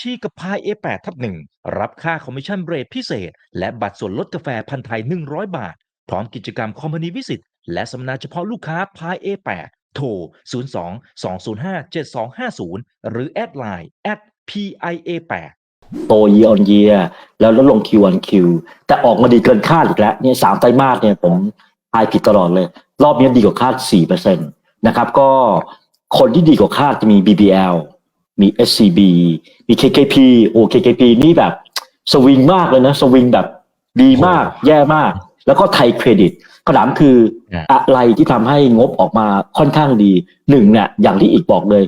ชีกับพาย A8 ทับหนึ่งรับค่าคอมมิชชั่นเรทพิเศษ และบัตรส่วนลดกาแฟพันธ์ไทย 100 บาท พร้อมกิจกรรมคอมพานีวิสิตและสัมมนาเฉพาะลูกค้าพาย A8 โทร 02 205 7250 หรือแอดไลน์ at PIA8 โต year on year แล้วลดลง Q on Q แต่ออกมาดีเกินคาดอีกแล้วเนี่ยสามไตรมาสเนี่ยผมทายผิดตลอดเลย รอบนี้ดีกว่าคาด 4%นะครับก็คนที่ดีกว่าคาดจะมี BBL มี SCB มี KKP โอ้ KKP นี่แบบสวิงมากเลยนะ สวิงแบบดีมาก แย่มาก แล้วก็ไทยเครดิตคำถามคืออะอะไรที่ทำให้งบออกมาค่อนข้างดีหนึ่งเนี่ยอย่างที่อีกบอกเลย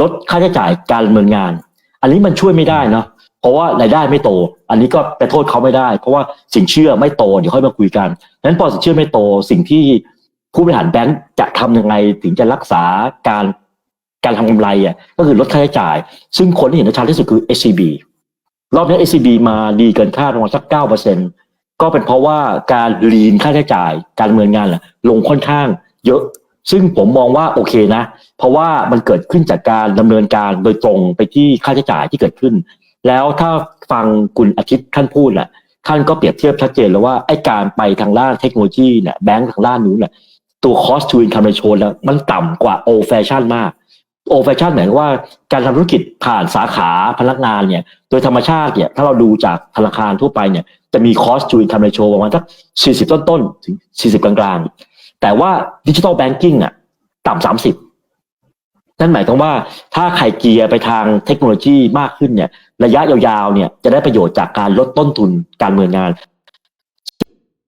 ลดค่าใช้จ่ายการดำเนินงาน อันนี้มันช่วยไม่ได้เนาะเพราะว่ารายได้ไม่โต อันนี้ก็ไปโทษเขาไม่ได้ เพราะว่าสินเชื่อไม่โตเดี๋ยวค่อยมาคุยกันนั้นพอสินเชื่อไม่โตสิ่งที่ผู้บริหารแบงก์จะทำยังไงถึงจะรักษาการ การทำกำไรอะก็คือลดค่าใช้จ่าย ซึ่งคนที่เห็นได้ชัดที่สุดคือ SCB รอบนี้ SCB มาดีเกินคาดประมาณสักเก้าเปอร์เซ็นก็เป็นเพราะว่าการลีนค่าใช้จ่าย การดำเนินงานน่ะลงค่อนข้างเยอะ ซึ่งผมมองว่าโอเคนะ เพราะว่ามันเกิดขึ้นจากการดำเนินการโดยตรงไปที่ค่าใช้จ่ายที่เกิดขึ้น แล้วถ้าฟังคุณอาทิตย์ท่านพูดแหละท่านก็เปรียบเทียบชัดเจนแล้วว่าไอ้การไปทางด้านเทคโนโลยีเนี่ยแบงก์ทางด้านนู้นเนี่ยตัว cost to income ratio แล้วมันต่ำกว่า old fashion มาก old fashion หมายว่าการทำธุรกิจผ่านสาขาพนักงานเนี่ย โดยธรรมชาติเนี่ยถ้าเราดูจากธนาคารทั่วไปเนี่ยจะมี cost to income ratio ประมาณสัก40ต้นๆถึง40กลางๆ แต่ว่าดิจิทัลแบงกิ้งอะต่ำ30นั่นหมายความว่าถ้าใครเกียร์ไปทางเทคโนโลยีมากขึ้นเนี่ย ระยะยาวๆเนี่ยจะได้ประโยชน์จากการลดต้นทุนการเนินงาน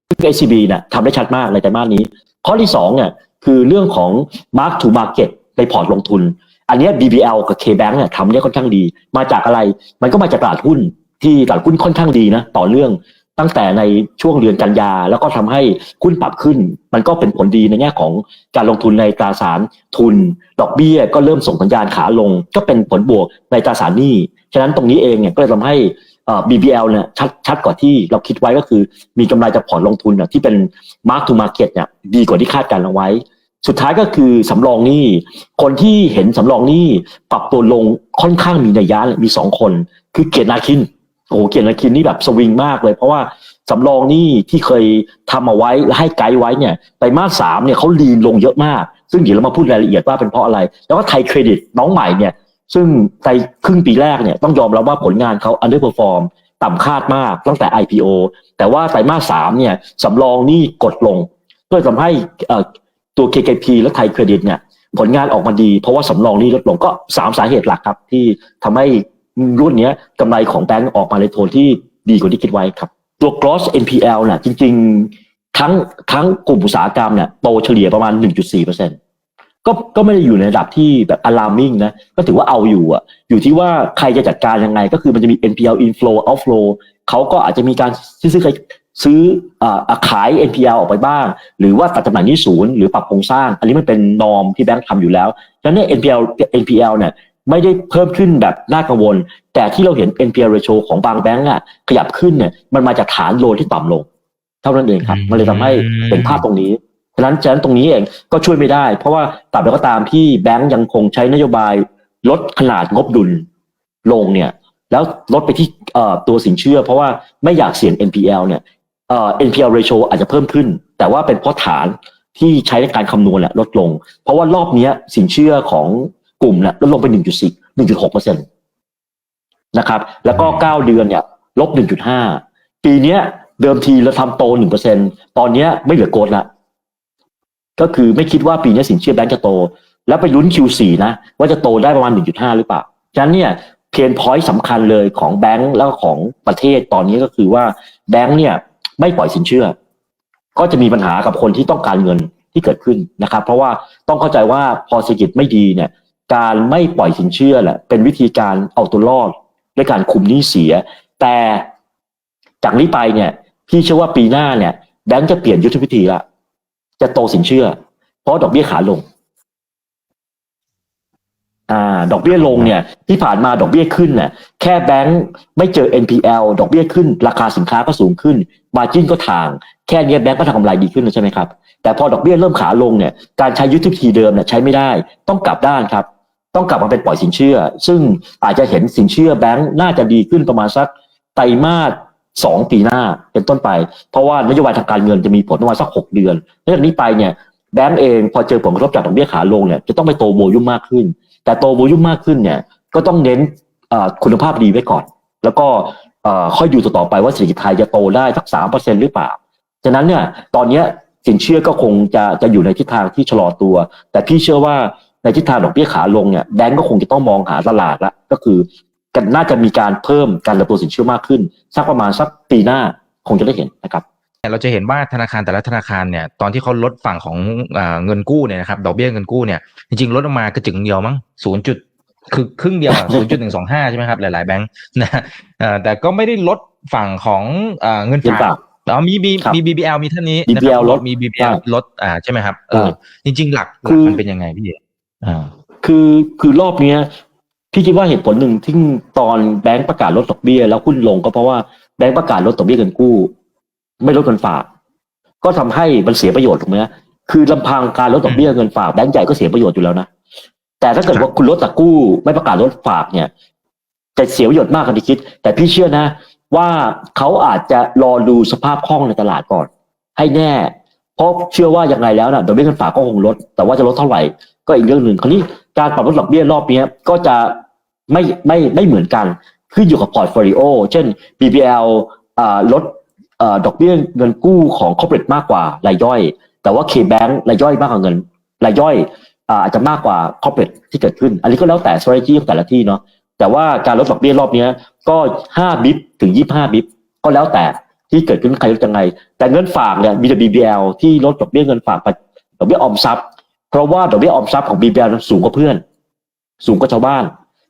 ซึ่ง ACB เนี่ยทำได้ชัดมากในไตรมาสนี้ ข้อที่สองเนี่ยคือเรื่องของ mark to market ในพอร์ตลงทุน อันนี้ BBL กับ KBank เนี่ยทำได้ค่อนข้างดี มาจากอะไร มันก็มาจากตลาดหุ้นที่ตลาดหุ้นค่อนข้างดีนะต่อเรื่องตั้งแต่ในช่วงเดือนกันยา แล้วก็ทำให้หุ้นปรับขึ้น มันก็เป็นผลดีในแง่ของการลงทุนในตราสารทุน ดอกเบี้ยก็เริ่มส่งสัญญาณขาลง ก็เป็นผลบวกในตราสารหนี้ฉะนั้นตรงนี้เองเนี่ยก็เลยทำให้ BBL เนี่ยชัดชัดกว่าที่เราคิดไว้ก็คือ มีกำไรจากพอร์ตลงทุนเนี่ยที่เป็น mark to market เนี่ยดีกว่าที่คาดการเอาไว้ สุดท้ายก็คือสำรองหนี้คนที่เห็นสำรองหนี้ปรับตัวลงค่อนข้างมีนัยยะมีสองคน คือเกียรตินาคินโอ้โหเกียรตินาคินนี่แบบสวิงมากเลย เพราะว่าสำรองหนี้ที่เคยทำเอาไว้และให้ไกด์ไว้เนี่ยไตรมาสสามเนี่ยเขาลีนลงเยอะมาก ซึ่งเดี๋ยวเรามาพูดรายละเอียดว่าเป็นเพราะอะไร แล้วก็ไทยเครดิตน้องใหม่เนี่ยซึ่งในครึ่งปีแรกเนี่ยต้องยอมรับว่าผลงานเขา underperform ต่ำคาดมากตั้งแต่ IPO แต่ว่าไตรมาสสามเนี่ยสำรองหนี้กดลง ก็เลยทำให้อ่อ ตัว KKP และไทยเครดิตเนี่ยผลงานออกมาดี เพราะว่าสำรองนี้ลดลงก็สามสาเหตุหลักครับ ที่ทำให้รุ่นนี้กำไรของแบงก์ออกมาในโทนที่ดีกว่าที่คิดไว้ครับ ตัว gross NPL เนี่ยจริง ๆ ทั้งทั้งกลุ่มอุตสาหกรรมเนี่ยโตเฉลี่ยประมาณ 1.4%ก็ก็ไม่ได้อยู่ในระดับที่แบบ alarming นะ ก็ถือว่าเอาอยู่อะ อยู่ที่ว่าใครจะจัดการยังไง ก็คือมันจะมี NPL inflow outflow เขาก็อาจจะมีการซื้อซื้อ ซื้ออ่าอ่าขาย NPL ออกไปบ้าง หรือว่าตัดจำหน่ายหนี้ศูนย์หรือปรับโครงสร้าง อันนี้มันเป็นนอมที่แบงค์ทำอยู่แล้วฉะนั้นเนี่ย NPL NPL เนี่ยไม่ได้เพิ่มขึ้นแบบน่ากังวล แต่ที่เราเห็น NPL ratio ของบางแบงก์อะขยับขึ้นเนี่ยมันมาจากฐานโลนที่ต่ำลง เท่านั้นเองครับ มันเลยทำให้เห็นภาพตรงนี้ฉะนั้นฉะนั้นตรงนี้เองก็ช่วยไม่ได้ เพราะว่าตราบใดก็ตามที่แบงก์ยังคงใช้นโยบายลดขนาดงบดุลลงเนี่ยแล้วลดไปที่เอ่อตัวสินเชื่อ เพราะว่าไม่อยากเสี่ยง NPL เนี่ย เอ่อ NPL ratio อาจจะเพิ่มขึ้น แต่ว่าเป็นเพราะฐานที่ใช้ในการคำนวณแหละลดลง เพราะว่ารอบเนี้ยสินเชื่อของกลุ่มเนี่ยลดลงไป 1.4 1.6เปอร์เซ็นตนะครับ แล้วก็ 9 เดือนเนี่ยลบ 1.5 ปีเนี้ยเดิมทีเราทำโต1%ตอนเนี้ยไม่เหลือโกดละก็คือไม่คิดว่าปีนี้สินเชื่อแบงก์จะโต แล้วไปลุ้น Q4 นะ ว่าจะโตได้ประมาณ 1.5 หรือเปล่า ฉะนั้นเนี่ยเพนพอยต์สำคัญเลยของแบงก์แล้วก็ของประเทศตอนนี้ก็คือว่าแบงก์เนี่ย ไม่ปล่อยสินเชื่อ ก็จะมีปัญหากับคนที่ต้องการเงินที่เกิดขึ้นนะครับ เพราะว่าต้องเข้าใจว่าพอเศรษฐกิจไม่ดีเนี่ย การไม่ปล่อยสินเชื่อแหละเป็นวิธีการเอาตัวรอดด้วยการคุมหนี้เสีย แต่จากนี้ไปเนี่ย พี่เชื่อว่าปีหน้าเนี่ยแบงก์จะเปลี่ยนยุทธวิธีละจะโตสินเชื่อ เพราะดอกเบี้ยขาลงอ่าดอกเบี้ยลงเนี่ย ที่ผ่านมาดอกเบี้ยขึ้นเนี่ยแค่แบงค์ไม่เจอ NPL ดอกเบี้ยขึ้น ราคาสินค้าก็สูงขึ้น มาจิ้นก็ทางแค่นี้แบงค์ก็ทำกำไรดีขึ้นใช่ไหมครับ แต่พอดอกเบี้ยเริ่มขาลงเนี่ยการใช้ยุทธวิธีเดิมเนี่ยใช้ไม่ได้ต้องกลับด้านครับ ต้องกลับมาเป็นปล่อยสินเชื่อ ซึ่งอาจจะเห็นสินเชื่อแบงก์น่าจะดีขึ้นประมาณสักไตรมาสสองปีหน้าเป็นต้นไป เพราะว่านโยบายทางการเงินจะมีผลประมาณสักหกเดือนแล้วจากนี้ไปเนี่ยแบงก์เองพอเจอผลกระทบจากดอกเบี้ยขาลงเนี่ยจะต้องไปโตโวลุ่มมากขึ้น แต่โตโวลุ่มมากขึ้นเนี่ยก็ต้องเน้นคุณภาพดีไว้ก่อน แล้วก็ เอ่อค่อยดูต่อไปว่าเศรษฐกิจไทยจะโตได้สักสามเปอร์เซ็นหรือเปล่า ฉะนั้นเนี่ยตอนเนี้ยสินเชื่อก็คงจะจะอยู่ในทิศทางที่ชะลอตัว แต่พี่เชื่อว่าในทิศทางดอกเบี้ยขาลงเนี่ยแบงก์ก็คงจะต้องมองหาตลาดละก็คือกันน่าจะมีการเพิ่มการระตัวสินเชื่อมากขึ้น สักประมาณสักปีหน้าคงจะได้เห็นนะครับเราจะเห็นว่าธนาคารแต่ละธนาคารเนี่ยตอนที่เขาลดฝั่งของอเงินกู้เนี่ยนะครับดอกเบี้ยเงินกู้เนี่ยจริงๆลดลงมากระจึงเดียวมั้งศูนย์จุด คือครึ่งเดียวศูนย์จุดหนึ่งสองห้าใช่ไหมครับ หลาย ๆ แบงค์นะเอ่อแต่ก็ไม่ได้ลดฝั่งของอ่าเงินเงินฝาฝากกอ๋อมีมีครับมี BBL มีเท่านี้ BBL นะครับลดมี BBL ลดอ่าใช่ไหมครับเอออ่าจริง ๆ หลักหคืลักอมันเป็นยังไงพี่อ่าคือคือรอบเนี้ยพี่คิดว่าเหตุผลหนึ่งที่ตอนแบงก์ประกาศลดดอกเบี้ยแล้วหุ้นลงก็เพราะว่าแบงก์ประกาศลดดอกเบี้ยเงินกู้ ไม่ลดเงินฝาก ก็ทำให้มันเสียประโยชน์ถูกไหมฮะคือลำพังการลดดอกเบี้ยเงินฝากแบงก์ใหญ่ก็เสียประโยชน์อยู่แล้วนะ แต่ถ้าเกิดว่าคุณลดแต่กู้ ไม่ประกาศลดฝากเนี่ยจะเสียประโยชน์มากกว่าที่คิด แต่พี่เชื่อนะ ว่าเขาอาจจะรอดูสภาพคล่องในตลาดก่อน ให้แน่ เพราะเชื่อว่ายังไงแล้วนะดอกเบี้ยเงินฝากก็คงลด แต่ว่าจะลดเท่าไหร่ ก็อีกเรื่องหนึ่งคราวนี้การปรับลดดอกเบี้ยรอบเนี้ยก็จะไม่ไม่ไม่เหมือนกันขึ้นอยู่กับพอร์ตโฟลิโอเช่น BBL อ่าลดอ่าดอกเบี้ยเงินกู้ของ corporate มากกว่า รายย่อย แต่ว่า K-Bank รายย่อยมากกว่าเงิน รายย่อย อาจจะมากกว่า corporate ที่เกิดขึ้น อันนี้ก็แล้วแต่ strategy ของแต่ละที่เนาะแต่ว่าการลดดอกเบี้ยรอบนี้ก็5บิปถึง 25บิปก็แล้วแต่ที่เกิดขึ้นใครลดยังไง แต่เงินฝากเนี่ยมีแต่ BBL ที่ลดดอกเบี้ยเงินฝากดอกเบี้ยออมทรัพย์เพราะว่าดอกเบี้ยออมทรัพย์ของ BBL สูงกว่าเพื่อน สูงกว่าชาวบ้าน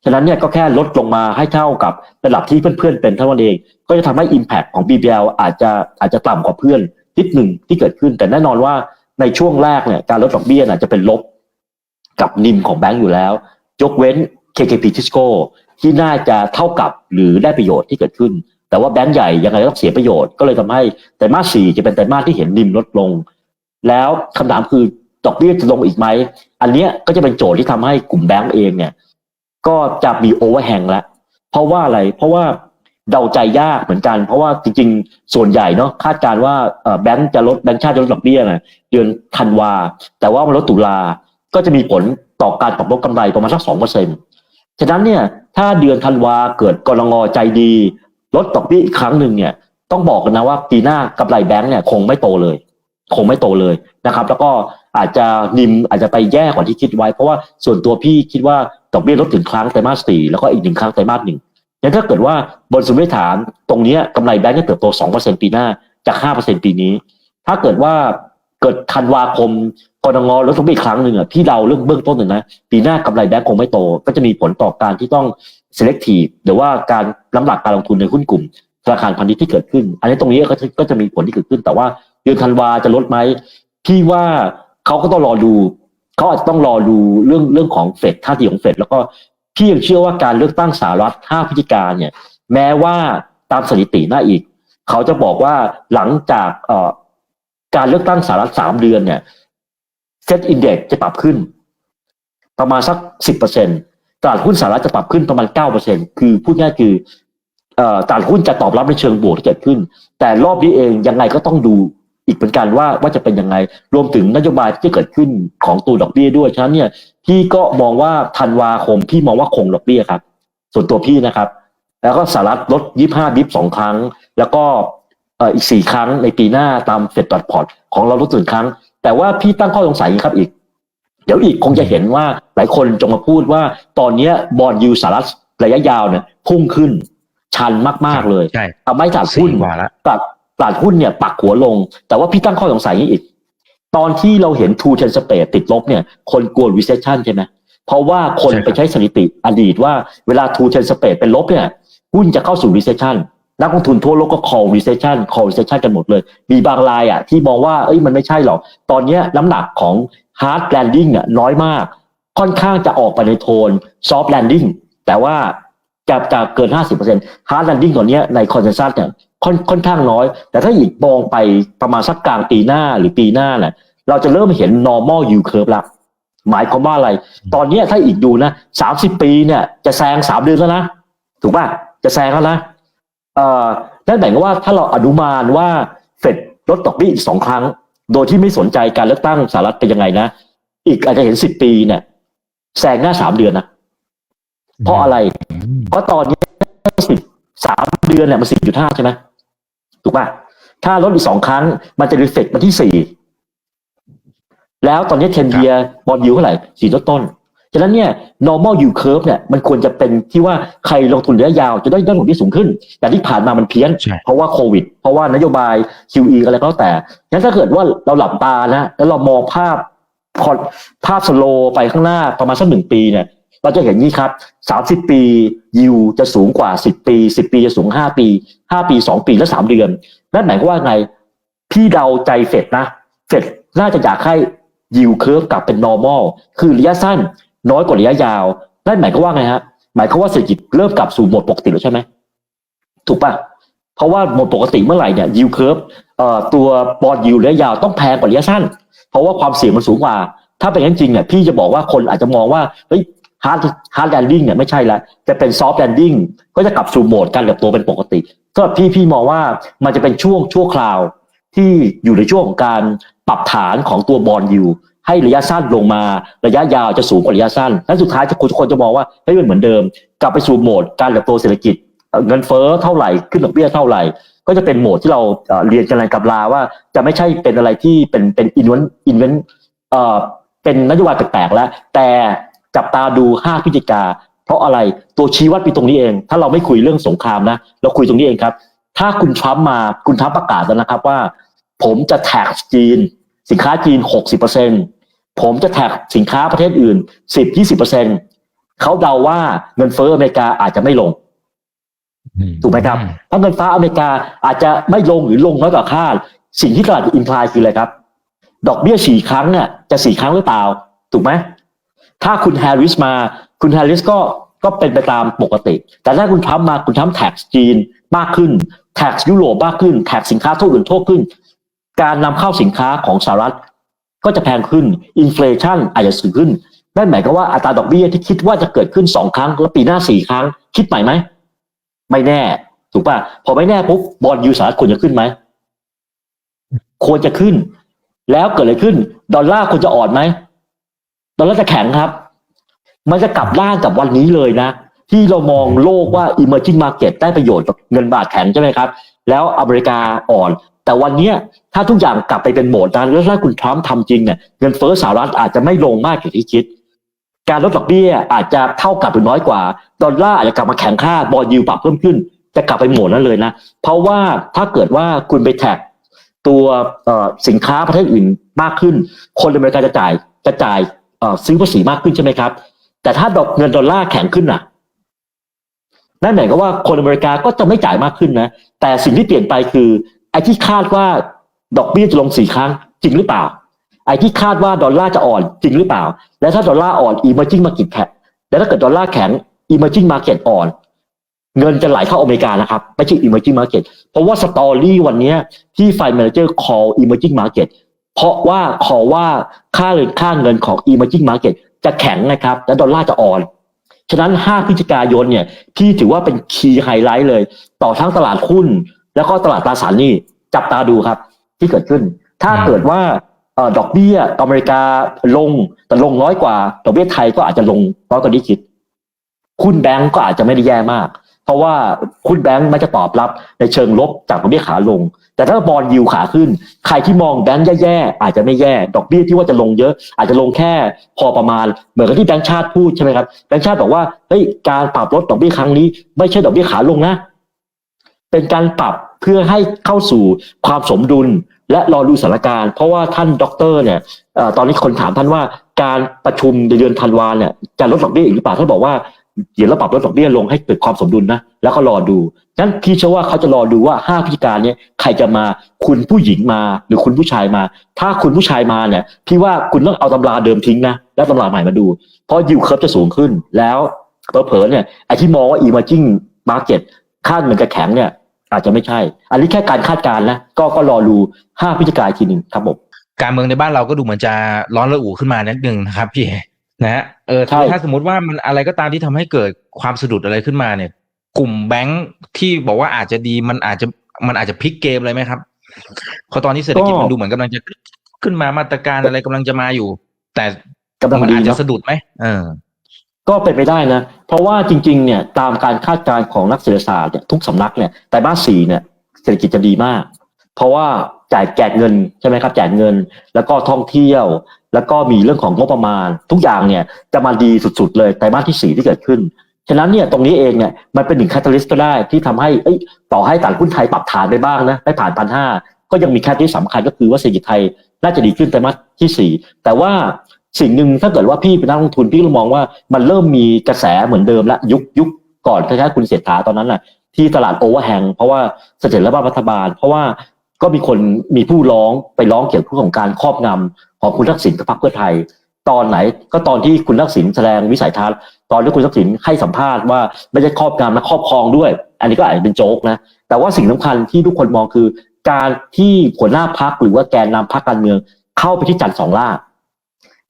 ฉะนั้นเนี่ยก็แค่ลดลงมาให้เท่ากับระดับที่เพื่อนๆเป็นเท่านั้นเอง ก็จะทำให้ Impact ของ BBL อาจจะอาจจะต่ำกว่าเพื่อนนิดหนึ่งที่เกิดขึ้น แต่แน่นอนว่าในช่วงแรกเนี่ยการลดดอกเบี้ยน่ะจะเป็นลบ กับนิมของแบงก์อยู่แล้ว ยกเว้น KKP Tisco ที่น่าจะเท่ากับหรือได้ประโยชน์ที่เกิดขึ้น แต่ว่าแบงก์ใหญ่ยังไงก็ต้องเสียประโยชน์ก็เลยทำให้ไตรมาสสี่จะเป็นไตรมาสที่เห็นนิมลดลง แล้วคำถามคือดอกเบี้ยจะลงอีกไหม อันเนี้ยก็จะเป็นโจทย์ที่ทำให้กลุ่มแบงก์เองเนี่ย ก็จะมีโอเวอร์แฮงล้วเพราะว่าอะไร เพราะว่าเดาใจยากเหมือนกัน เพราะว่าจริงๆ ส่วนใหญ่เนาะคาดการณ์ว่าแบงก์จะลดแบงก์ชาติจะลดดอกเบี้ยนะเดือนธันวา แต่ว่ามันลดตุลา ก็จะมีผลต่อการปรับลดกำไรประมาณสักสองเปอร์เซ็นต์ฉะนั้นเนี่ยถ้าเดือนธันวาเกิดกรงอใจดี ลดดอกเบี้ยอีกครั้งหนึ่งเนี่ยต้องบอกกันนะว่าปีหน้ากำไรแบงก์เนี่ยคงไม่โตเลย คงไม่โตเลยนะครับ แล้วก็อาจจะนิมอาจจะไปแย่กว่าที่คิดไว้ เพราะว่าส่วนตัวพี่คิดว่าดอกเบี้ยลดถึงครั้งไตรมาสสี่แล้วก็อีกหนึ่งครั้งไตรมาสหนึ่งงั้นถ้าเกิดว่าบนสมมติฐานตรงเนี้ยกำไรแบงก์จะเติบโตสองเปอร์เซ็นปีหน้าจากห้าเปอร์เซ็นปีนี้ ถ้าเกิดว่าเกิดธันวาคม กรงลดลงไปอีกครั้งหนึ่งอะพี่เดาเรื่องเบื้องต้นหนึ่งนะปีหน้ากำไรแบงก์คงไม่โต ก็จะมีผลต่อการที่ต้อง selective หรือว่าการน้ำหนักการลงทุนในหุ้นกลุ่มธนาคารพาณิชย์ที่เกิดขึ้น อันนี้ตรงนี้ก็จะก็จะมีผลที่เกิดขึ้น แต่ว่าเดือนธันวาจะลดไหมพี่ว่าเขาก็ต้องรอดูเขาอาจจะต้องรอดูเรื่องเรื่องของเฟดท่าทีของเฟดแล้วก็พี่ยังเชื่อว่าการเลือกตั้งสหรัฐ5พฤศจิกาเนี่ย แม้ว่าตามสถิติหน้าอีก เขาจะบอกว่าหลังจากเอ่อการเลือกตั้งสหรัฐสามเดือนเนี่ย เซ็ตอินเด็กจะปรับขึ้น ประมาณสักสิบเปอร์เซ็นตลาดหุ้นสหรัฐจะปรับขึ้นประมาณเก้าเปอร์เซ็นคือพูดง่ายคือตลาดหุ้นจะตอบรับในเชิงบวกที่เกิดขึ้น แต่รอบนี้เองยังไงก็ต้องดูอีกเหมือนกันว่าว่าจะเป็นยังไง รวมถึงนโยบายที่เกิดขึ้นของตัวดอกเบี้ยด้วย ฉะนั้นเนี่ยพี่ก็มองว่าธันวาคมพี่มองว่าคงดอกเบี้ยครับ ส่วนตัวพี่นะครับ แล้วก็สหรัฐลด25บิปสองครั้ง แล้วก็อ่ออีก4ครั้งในปีหน้าตามเฟดดอทพอร์ตของเราลดถึงครั้ง แต่ว่าพี่ตั้งข้อสงสัยอย่างนี้ครับอีก เดี๋ยวอีกคงจะเห็นว่าหลายคนจงมาพูดว่าตอนเนี้ยบอลยูสหรัฐระยะยาวเนี่ยพุ่งขึ้น ชันมาก ๆ เลยใช่ทำให้ตลาดหุ้นสี่กว่าละตลาดตลาดหุ้นเนี่ยปักหัวลง แต่ว่าพี่ตั้งข้อสงสัยอย่างนี้อีก ตอนที่เราเห็นทูเทนสเปดติดลบเนี่ย คนกลัว recession ใช่ไหมเพราะว่าคนใช่ครับไปใช้สถิติอดีตว่าเวลาทูเทนสเปดเป็นลบเนี่ยหุ้นจะเข้าสู่ recession นักลงทุนทั่วโลกก็ call recession call recession กันหมดเลย มีบางรายอะที่มองว่าเอ้ยมันไม่ใช่หรอก ตอนนี้น้ำหนักของ hard landing อะน้อยมาก ค่อนข้างจะออกไปในโทน soft landing แต่ว่าจะจะเกิน 50% hard landing ตอนนี้ใน consensus เนี่ยค่อนค่อนข้างน้อย แต่ถ้าอีกมองไปประมาณสักกลางปีหน้าหรือปีหน้าเนี่ยเราจะเริ่มเห็น normal yield curve ละหมายความว่าอะไร ตอนนี้ถ้าอีกดูนะสามสิบปีเนี่ยจะแซงสามเดือนแล้วนะ ถูกป่ะ จะแซงแล้วนะ นั่นหมายความว่าถ้าเราอนุมานว่าเฟดลดดอกเบี้ยอีกสองครั้ง โดยที่ไม่สนใจการเลือกตั้งสหรัฐเป็นยังไงนะ อีกอาจจะเห็นสิบปีเนี่ยแซงหน้าสามเดือนนะเพราะอะไร เพราะตอนนี้สิบสามเดือนเนี่ยมันสิบจุดห้าใช่ไหมถูกป่ะถ้าลดอีกสองครั้ง มันจะรีเฟกมาที่สี่แล้วตอนนี้เทนเดียบอลยูเท่าไหร่สี่ต้นต้น ฉะนั้นเนี่ย normal yield curve เนี่ยมันควรจะเป็นที่ว่าใครลงทุนระยะยาวจะได้ได้ผลที่สูงขึ้น แต่ที่ผ่านมามันเพี้ยนใช่เพราะว่าโควิด เพราะว่านโยบาย QE อะไรก็แล้วแต่งั้นถ้าเกิดว่าเราหลับตานะแล้วเรามองภาพพอภาพสโลไปข้างหน้าประมาณสักหนึ่งปีเนี่ยเราจะเห็นนี้ครับสามสิบปียิวจะสูงกว่าสิบปีสิบปีจะสูงห้าปีห้าปีสองปีและสามเดือนนั่นหมายความว่าไง พี่เดาใจเฟดนะเฟดน่าจะอยากให้ยิวเคิร์ฟกลับเป็น normal คือระยะสั้น น้อยกว่าระยะยาวนั่นหมายควาว่าไงฮะหมายควาว่าเศรษฐกิจเริ่มกลับสู่โหมดปกติแล้วใช่ไหมถูกปะเพราะว่าโหมดปกติเมื่อไหร่เนี่ยยิวเคิร์ฟตัวบอลยิวระยะยาวต้องแพงกว่าระยะสั้น เพราะว่าความเสี่ยงมันสูงกว่า ถ้าเป็นอย่างนั้จริงเนี่ยพี่จะบอกว่าคนอาจจะมองว่าเฮ้ยฮาร์ดฮาร์ดแลนดิ้งเนี่ยไม่ใช่ละจะเป็นซอฟต์แลนดิ้งก็จะกลับสู่โหมดการเติบโตเป็นปกติสำหรับพี่พี่มองว่ามันจะเป็นช่วงชั่วคราวที่อยู่ในช่วงของการปรับฐานของตัวบอลยู ให้ระยะสั้นลงมาระยะยาวจะสูงกว่าระยะสั้นและสุดท้ายจะคนทุกคนจะมองว่าเฮ้ยมันเหมือนเดิม กลับไปสู่โหมดการเติบโตเศรษฐกิจ เงินเฟ้อเท่าไหร่ขึ้นดอกเบี้ยเท่าไหร่ ก็จะเป็นโหมดที่เราเรียนกันในกับลาว่า จะไม่ใช่เป็นอะไรที่เป็นเป็นอินเวนอินเวนเอ่อเป็นนโยบายแปลกๆแล้ว แต่จับตาดู5พฤศจิกาเพราะอะไรตัวชี้วัดมีตรงนี้เอง ถ้าเราไม่คุยเรื่องสงครามนะเราคุยตรงนี้เองครับ ถ้าคุณทรัมป์มาคุณทรัมป์ประกาศแล้วนะครับว่า ผมจะแท็กจีน สินค้าจีน 60%ผมจะแท็กสินค้าประเทศอื่น 10-20%เขาเดาว่าเงินเฟ้ออเมริกาอาจจะไม่ลงถูกไหมครับถ้าเงินฟ้าอเมริกาอาจจะไม่ลงหรือลงน้อยกว่าคาดสิ่งที่ตลาดอินพลายคืออะไรครับ ดอกเบี้ยสี่ครั้งเนี่ยจะสี่ครั้งหรือเปล่า ถูกไหมถ้าคุณแฮร์ริสมา คุณแฮร์ริสก็ก็เป็นไปตามปกติ แต่ถ้าคุณทรัมป์มาคุณทรัมป์แท็กจีนมากขึ้นแท็กยุโรปมากขึ้นแท็กสินค้าทั่วอื่นทั่วขึ้น การนำเข้าสินค้าของสหรัฐก็จะแพงขึ้น อินฟลชันอาจจะสูงขึ้น นั่นหมายความว่าอัตราดอกเบี้ยที่คิดว่าจะเกิดขึ้นสองครั้ง แล้วปีหน้าสี่ครั้ง คิดใหม่ไหม ไม่แน่ ถูกป่ะ พอไม่แน่ปุ๊บบอลยูสหรัฐควรจะขึ้นไหม ควรจะขึ้น แล้วเกิดอะไรขึ้น ดอลลาร์ควรจะอ่อนไหม ดอลลาร์จะแข็งครับ มันจะกลับด้านกับวันนี้เลยนะ ที่เรามองโลกว่า emerging market ได้ประโยชน์กับเงินบาทแข็งใช่ไหมครับ แล้วอเมริกาอ่อน แต่วันนี้ถ้าทุกอย่างกลับไปเป็นโหมดนั้นแล้วถ้าคุณทรัมป์ทำจริงเนี่ยเงินเฟ้อสหรัฐอาจจะไม่ลงมากอย่างที่คิด การลดดอกเบี้ยอาจจะเท่ากับหรือน้อยกว่า ดอลลาร์อาจจะกลับมาแข็งค่าบอลยิวปรับเพิ่มขึ้น จะกลับไปโหมดนั้นเลยนะ เพราะว่าถ้าเกิดว่าคุณไปแท็กตัวสินค้าประเทศอื่นมากขึ้น คนอเมริกาจะจ่ายจะจ่ายซื้อภาษีมากขึ้นใช่ไหมครับ แต่ถ้าดอกเงินดอลลาร์แข็งขึ้นน่ะนั่นหมายความว่าคนอเมริกาก็จะไม่จ่ายมากขึ้นนะ แต่สิ่งที่เปลี่ยนไปคือ ไอ้ที่คาดว่าดอกเบี้ยจะลงสี่ครั้งจริงหรือเปล่า ไอ้ที่คาดว่าดอลลาร์จะอ่อนจริงหรือเปล่า และถ้าดอลลาร์อ่อน emerging market แข็งแล้วถ้าเกิดดอลลาร์แข็ง emerging market อ่อน เงินจะไหลเข้าอเมริกานะครับ ไม่ใช่ emerging market เพราะว่าสตอรี่วันนี้ที่ Fund Manager call emerging market เพราะว่าขอว่าค่าเงินค่าเงินของ emerging market จะแข็งนะครับ และดอลลาร์จะอ่อน ฉะนั้น 5 พฤศจิกายนเนี่ยพี่ถือว่าเป็นคีย์ไฮไลท์เลย ต่อทั้งตลาดหุ้น แล้วก็ตลาดตราสารหนี้จับตาดูครับ ที่เกิดขึ้น ถ้าเกิดว่าดอกเบี้ยอเมริกาลงแต่ลงน้อยกว่า ดอกเบี้ยไทยก็อาจจะลงน้อยกว่าที่คิดหุ้นแบงก์ก็อาจจะไม่ได้แย่มาก เพราะว่าหุ้นแบงก์มันจะตอบรับในเชิงลบจากดอกเบี้ยขาลง แต่ถ้าบอลยิวขาขึ้น ใครที่มองแบงก์แย่ๆอาจจะไม่แย่ดอกเบี้ยที่ว่าจะลงเยอะ อาจจะลงแค่พอประมาณ เหมือนกับที่แบงก์ชาติพูดใช่ไหมครับแบงก์ชาติบอกว่าเฮ้ยการปรับลดดอกเบี้ยครั้งนี้ไม่ใช่ดอกเบี้ยขาลงนะ เป็นการปรับเพื่อให้เข้าสู่ความสมดุลและรอดูสถานการณ์ เพราะว่าท่านด็อกเตอร์เนี่ยตอนนี้คนถามท่านว่าการประชุมในเดือนธันวาเนี่ยจะลดดอกเบี้ยอีกหรือเปล่าท่านบอกว่าเดี๋ยวเราปรับลดดอกเบี้ยลงให้เกิดความสมดุลนะแล้วก็รอดูงั้นพี่เชื่อว่าเขาจะรอดูว่าห้าพิกายนเนี่ยใครจะมาคุณผู้หญิงมาหรือคุณผู้ชายมา ถ้าคุณผู้ชายมาเนี่ยพี่ว่าคุณต้องเอาตำราเดิมทิ้งนะแล้วตำราใหม่มาดู เพราะยิวเคิร์ฟจะสูงขึ้นแล้วเผลอๆเนี่ยไอที่มองว่า emerging market คาดเหมือนกับแข็งเนี่ย อาจจะไม่ใช่ อันนี้แค่การคาดการณ์นะก็ก็รอดู5พฤศจิกายนอีกทีหนึ่งครับผมการเมืองในบ้านเราก็ดูเหมือนจะร้อนระอุขึ้นมานิดนึงนะครับพี่นะฮะเออใช่ถ้าสมมติว่ามันอะไรก็ตามที่ทำให้เกิดความสะดุดอะไรขึ้นมาเนี่ย กลุ่มแบงค์ที่บอกว่าอาจจะดีมันอาจจะมันอาจจะพลิกเกมเลยไหมครับเพราะตอนนี้เศรษฐกิจมันดูเหมือนกำลังจะขึ้นมามาตรการอะไรกำลังจะมาอยู่ แต่กำลังมันดีอาจจะเนาะสะดุดไหมเออ ก็เป็นไปได้นะ เพราะว่าจริง ๆ เนี่ยตามการคาดการณ์ของนักเศรษฐศาสตร์เนี่ยทุกสำนักเนี่ยไตรมาสสี่เนี่ยเศรษฐกิจจะดีมาก เพราะว่าจ่ายแจกเงินใช่ไหมครับแจกเงิน แล้วก็ท่องเที่ยว แล้วก็มีเรื่องของงบประมาณ ทุกอย่างเนี่ยจะมาดีสุดๆเลยไตรมาสที่สี่ที่เกิดขึ้นฉะนั้นเนี่ยตรงนี้เองเนี่ยมันเป็นหนึ่งคตตาลิสต์ก็ได้ที่ทำให้เอ้ยต่อให้ตลาดหุ้นไทยปรับฐานไปบ้างนะได้ผ่านพันห้าก็ยังมีแคตตาลิสต์สำคัญก็คือว่าเศรษฐกิจไทยน่าจะดีขึ้นไตรมาสที่สี่แต่ว่า สิ่งหนึ่งถ้าเกิดว่าพี่เป็นนักลงทุนพี่ก็มองว่ามันเริ่มมีกระแสเหมือนเดิมละยุคยุคก่อนคล้ายๆคุณเศรษฐาตอนนั้นแหละที่ตลาดโอเวอร์แฮงเพราะว่าเสถียรภาพรัฐบาล เพราะว่าก็มีคนมีผู้ร้องไปร้องเกี่ยวกับเรื่องของการครอบงำของคุณทักษิณกับพรรคเพื่อไทย ตอนไหนก็ตอนที่คุณทักษิณแสดงวิสัยทัศน์ตอนที่คุณทักษิณให้สัมภาษณ์ว่าไม่ใช่ครอบงำและครอบครองด้วย อันนี้ก็อาจจะเป็นโจ๊กนะแต่ว่าสิ่งสำคัญที่ทุกคนมองคือ การที่หัวหน้าพักหรือว่าแกนนำพักการเมือง เข้าไปที่จันทร์สองล่า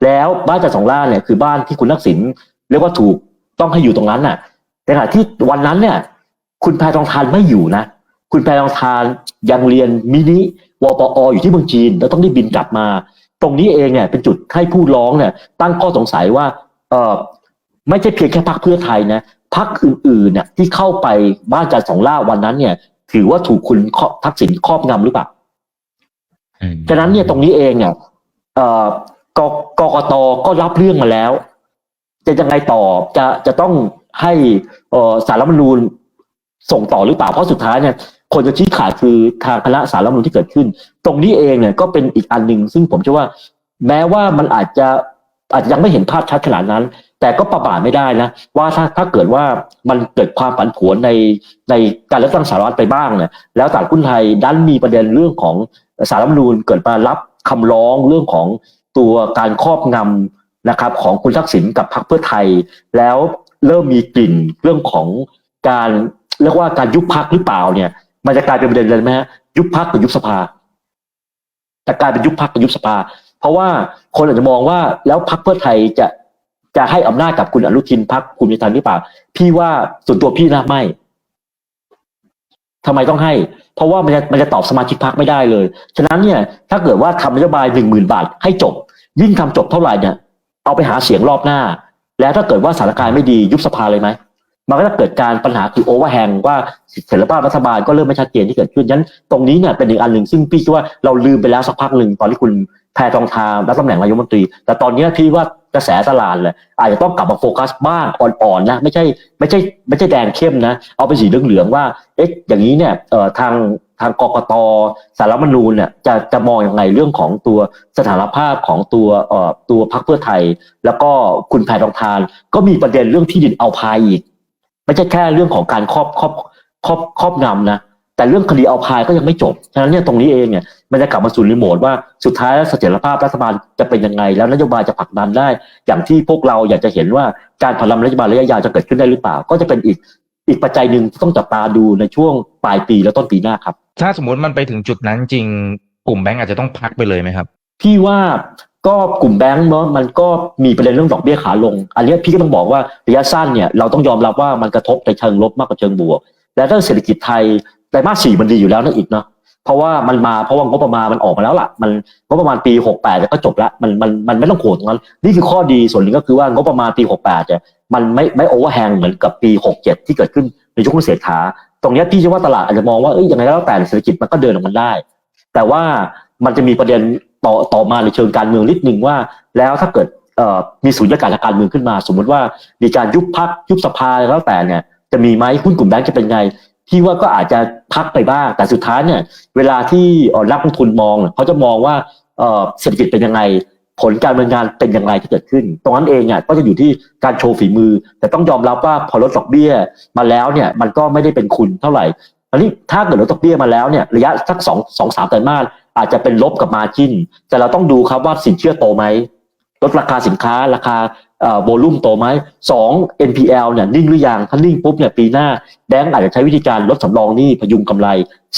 แล้วบ้านจันทร์สองล่าเนี่ยคือบ้านที่คุณทักษิณเรียกว่าถูกต้องให้อยู่ตรงนั้นน่ะแต่ขณะที่วันนั้นเนี่ย คุณแพทองทานไม่อยู่นะคุณแพทองทานยังเรียนมินิวปออยู่ที่เมืองจีน แล้วต้องได้บินกลับมา ตรงนี้เองเนี่ยเป็นจุดให้ผู้ร้องเนี่ย ตั้งข้อสงสัยว่าเออไม่ใช่เพียงแค่พรรคเพื่อไทยนะพรรคอื่นๆเนี่ยที่เข้าไปบ้านจันทร์สองล่าวันนั้นเนี่ย ถือว่าถูกคุณทักษิณครอบงำหรือเปล่าฉะนั้นเนี่ยตรงนี้เองเนี่ยเอ่อ กกกตก็รับเรื่องมาแล้ว จะยังไงต่อจะจะต้องให้สารรัฐธรรมนูญส่งต่อหรือเปล่าเพราะสุดท้ายเนี่ยคนจะชี้ขาดคือทางคณะสารรัฐธรรมนูญที่เกิดขึ้น ตรงนี้เองเนี่ยก็เป็นอีกอันหนึ่งซึ่งผมเชื่อว่า แม้ว่ามันอาจจะอาจจะยังไม่เห็นภาพชัดขนาดนั้น แต่ก็ประมาทไม่ได้นะ ว่าถ้าถ้าเกิดว่ามันเกิดความผันผวนในในการเลือกตั้งสหรัฐไปบ้างเนี่ยแล้วตลาดหุ้นไทยดันมีประเด็นเรื่องของสารรัฐมนูญเกิดมารับคำร้องเรื่องของ ตัวการครอบงำนะครับของคุณทักษิณกับพรรคเพื่อไทย แล้วเริ่มมีกลิ่นเรื่องของการเรียกว่าการยุบพักหรือเปล่าเนี่ย มันจะกลายเป็นประเด็นเลยไหมฮะยุบพักกับยุบสภาจะกลายเป็นยุบพักกับยุบสภา เพราะว่าคนอาจจะมองว่าแล้วพักเพื่อไทยจะจะให้อำนาจกับคุณอนุทินพักคุณมิตรหรือเปล่า พี่ว่าส่วนตัวพี่นะไม่ ทำไมต้องให้ เพราะว่ามันจะมันจะตอบสมาชิกพักไม่ได้เลย ฉะนั้นเนี่ยถ้าเกิดว่าทำนโยบายหนึ่งหมื่นบาทให้จบ ยิ่งทำจบเท่าไหร่เนี่ยเอาไปหาเสียงรอบหน้า แล้วถ้าเกิดว่าสถานการณ์ไม่ดียุบสภาเลยไหมมันก็จะเกิดการปัญหาคือโอเวอร์แฮงว่าเสถียรภาพรัฐบาลก็เริ่มไม่ชัดเจนที่เกิดขึ้นฉะนั้นตรงนี้เนี่ยเป็นอีกอันหนึ่งซึ่งพี่คิดว่าเราลืมไปแล้วสักพักหนึ่งตอนที่คุณแพทองทานรับตำแหน่งนายกรัฐมนตรี แต่ตอนนี้พี่ว่า กระแสตลาดเลย อาจจะต้องกลับมาโฟกัสบ้างอ่อนๆนะไม่ใช่ไม่ใช่ไม่ใช่แดงเข้มนะ เอาเป็นสีเหลืองๆว่าเอ๊ะอย่างนี้เนี่ยเอ่อทางทางกกตสารรัฐธรรมนูญเนี่ยจะจะมองยังไงเรื่องของตัวสถานภาพของตัวเอ่อตัวพรรคเพื่อไทย แล้วก็คุณแพทองทาน ก็มีประเด็นเรื่องที่ดินเอาพายอีก ไม่ใช่แค่เรื่องของการครอบครอบครอบครอบงำนะแต่เรื่องคดีเอาพายก็ยังไม่จบ ฉะนั้นเนี่ยตรงนี้เองเนี่ย มันจะกลับมาสู่รีโมทว่าสุดท้ายแล้วเสถียรภาพรัฐบาลจะเป็นยังไง แล้วนโยบายจะผลักดันได้ อย่างที่พวกเราอยากจะเห็นว่าการผลักดันรัฐบาลระยะยาวจะเกิดขึ้นได้หรือเปล่า ก็จะเป็นอีกอีกปัจจัยหนึ่งที่ต้องจับตาดูในช่วงปลายปีและต้นปีหน้าครับ ถ้าสมมติมันไปถึงจุดนั้นจริงกลุ่มแบงก์อาจจะต้องพักไปเลยไหมครับ พี่ว่าก็กลุ่มแบงก์เนาะมันก็มีประเด็นเรื่องดอกเบี้ยขาลง อันนี้พี่ก็ต้องบอกว่าระยะสั้นเนี่ยเราต้องยอมรับว่ามันกระทบในเชิงลบมากกว่าเชิงบวก และถ้าเศรษฐกิจไทยไตรมาสสี่มันดีอยู่แล้วนะอีกเนาะ เพราะว่ามันมาเพราะว่างบประมาณมันออกมาแล้วล่ะ มันงบประมาณปีหกแปดก็จบละมันมันมันไม่ต้องโขดตรงนั้น นี่คือข้อดีส่วนหนึ่งก็คือว่างบประมาณปีหกแปดเนี่มันไม่ไม่โอเวอร์แฮงเหมือนกับปีหกเจ็ดที่เกิดขึ้นในยุคของเศรษฐาตรงนี้พี่เชื่อว่าตลาดอาจจะมองว่าเอ้ยยังไงก็แล้วแต่เศรษฐกิจมันก็เดินออกมาได้ แต่ว่ามันจะมีประเด็นต่อต่อมาในเชิงการเมืองนิดนึงว่า แล้วถ้าเกิดเอ่อมีสูญญากาศทางการเมืองขึ้นมา สมมติว่ามีการยุบพักยุบสภาแล้วแต่เนี่ยจะมีไหมหุ้นกลุ่มแบงก์จะเป็นไง พี่ว่าก็อาจจะพักไปบ้าง แต่สุดท้ายเนี่ย เวลาที่เอ่อนักลงทุนมอง เขาจะมองว่าเศรษฐกิจเป็นยังไง ผลการดำเนินงานเป็นอย่างไรที่เกิดขึ้น ตรงนั้นเองอะก็จะอยู่ที่การโชว์ฝีมือ แต่ต้องยอมรับว่าพอลดดอกเบี้ยมาแล้วเนี่ย มันก็ไม่ได้เป็นคุณเท่าไหร่อันนี้ถ้าเกิดลดดอกเบี้ยมาแล้วเนี่ยระยะสักสองสองสามไตรมาสอาจจะเป็นลบกับมาจินแต่เราต้องดูครับว่าสินเชื่อโตไหม ลดราคาสินค้าราคาโวลุ่มโตไหมสอง NPL เนี่ยนิ่งหรือยังถ้านิ่งปุ๊บเนี่ยปีหน้าแบงก์อาจจะใช้วิธีการลดสำรองหนี้พยุงกำไร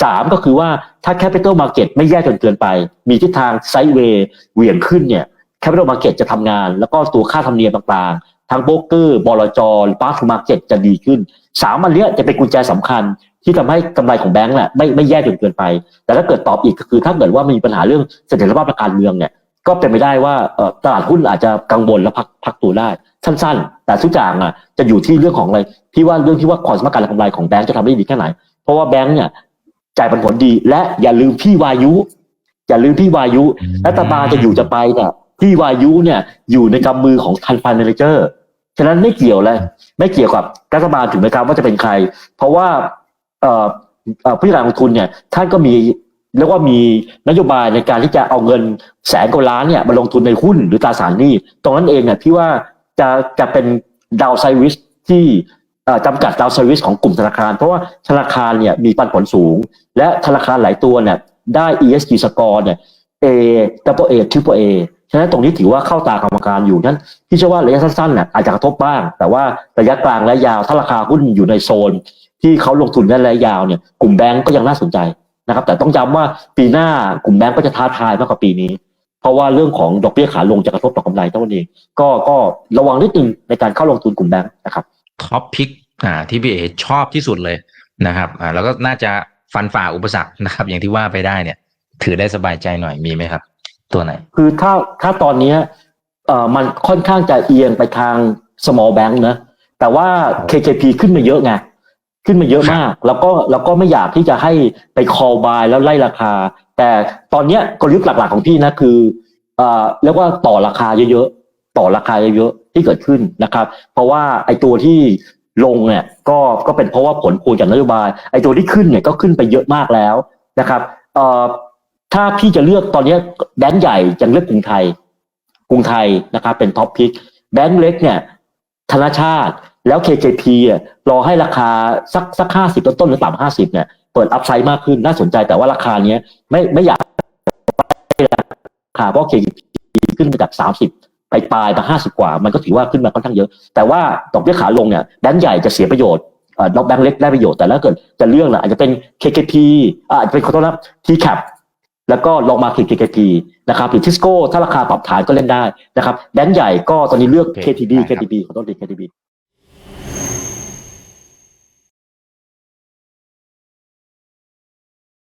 สามก็คือว่าถ้า Capital Market ไม่แย่จนเกินไป มีทิศทางไซด์เวย์เหวี่ยงขึ้นเนี่ย Capital Market จะทำงาน แล้วก็ตัวค่าธรรมเนียมต่างๆทั้งโบรกเกอร์บลจหรือปาร์คมาร์เก็ตจะดีขึ้นสามอันเนี้ยจะเป็นกุญแจสำคัญที่ทำให้กำไรของแบงก์น่ะไม่ไม่แย่จนเกินไป แต่ถ้าเกิดตอบอีกก็คือถ้าเกิดว่ามีปัญหาเรื่องเสถียรภาพทางการเมืองเนี่ย ก็เป็นไปได้ว่าตลาดหุ้นอาจจะกังวลและพักพักตัวได้สั้น ๆ แต่ทุกอย่างอะจะอยู่ที่เรื่องของอะไรพี่ว่าเรื่องที่ว่าความสมารถการกำไรของแบงก์จะทำได้ดีแค่ไหน เพราะว่าแบงก์เนี่ยจ่ายปันผลดี และอย่าลืมพี่วายุ อย่าลืมพี่วายุรัฐบาลจะอยู่จะไปเนี่ยที่วายุเนี่ยอยู่ในกำมือของทันฟันเมนเจอร์ฉะนั้นไม่เกี่ยวเลยไม่เกี่ยวกับรัฐบาลถึงไหมครับว่าจะเป็นใคร เพราะว่าผู้จัดการลงทุนเนี่ยท่านก็มี เรียกว่ามีนโยบายในการที่จะเอาเงินแสนกว่าล้านเนี่ยมาลงทุนในหุ้นหรือตราสารหนี้ ตรงนั้นเองเนี่ยพี่ว่าจะจะเป็นดาวไซริสที่จำกัดดาวไซริสของกลุ่มธนาคาร เพราะว่าธนาคารเนี่ยมีปันผลสูง และธนาคารหลายตัวเนี่ยได้ ESG score เนี่ย A double A triple A ฉะนั้นตรงนี้ถือว่าเข้าตากรรมการอยู่นั้นพี่เชื่อว่าระยะสั้นๆน่ะอาจจะกระทบบ้าง แต่ว่าระยะกลางและยาวถ้าราคาหุ้นอยู่ในโซน ที่เขาลงทุนในระยะยาวเนี่ยกลุ่มแบงก์ก็ยังน่าสนใจ นะครับ แต่ต้องย้ำว่าปีหน้ากลุ่มแบงก์ก็จะท้าทายมากกว่าปีนี้ เพราะว่าเรื่องของดอกเบี้ยขาลงจะกระทบต่อกำไรเท่านั้นเองก็ก็ระวังนิดนึงในการเข้าลงทุนกลุ่มแบงก์นะครับท็อปพิกอ่าที่พี่เอชอบที่สุดเลยนะครับอ่าแล้วก็น่าจะฟันฝ่าอุปสรรคนะครับ อย่างที่ว่าไปได้เนี่ย ถือได้สบายใจหน่อยมีไหมครับ ตัวไหน คือถ้าถ้าตอนเนี้ยเอ่อมันค่อนข้างจะเอียงไปทาง small bank นะแต่ว่า KKP ขึ้นมาเยอะไง ขึ้นมาเยอะมาก แล้วก็แล้วก็ไม่อยากที่จะให้ไป call buy แล้วไล่ราคา แต่ตอนเนี้ยกลยุทธ์หลักๆของพี่นะคือเอ่อเรียกว่าต่อราคาเยอะๆต่อราคาเยอะๆที่เกิดขึ้นนะครับ เพราะว่าไอ้ตัวที่ลงเนี่ยก็ก็เป็นเพราะว่าผลพวงจากนโยบายไอ้ตัวที่ขึ้นเนี่ยก็ขึ้นไปเยอะมากแล้วนะครับเอ่อถ้าพี่จะเลือกตอนนี้แบงก์ใหญ่ยังเลือกกรุงไทย กรุงไทยนะครับเป็นท็อปพิกแบงก์เล็กเนี่ยธนาชาติ แล้ว KKP อะรอให้ราคาสักสักห้าสิบต้นๆหรือต่ำห้าสิบเนี่ยเปิดอัพไซด์มากขึ้นน่าสนใจแต่ว่าราคาเนี้ยไม่ไม่อยากราคาเพราะ KKP ขึ้นมาจากสามสิบไปปลายมาห้าสิบกว่า มันก็ถือว่าขึ้นมาค่อนข้างเยอะ แต่ว่าดอกเบี้ยขาลงเนี่ยแบงก์ใหญ่จะเสียประโยชน์เอ่อแบงก์เล็กได้ประโยชน์แต่ถ้าเกิดจะเลือกนะอาจจะเป็น KKP อ่าจจะเป็นขอโทษนะ TCAP แล้วก็ลองมาคือ KKP นะครับหรือทิสโก้ถ้าราคาปรับฐานก็เล่นได้นะครับแบงก์ใหญ่ก็ตอนนี้เลือก KTB KTB ขอโทษดี KTB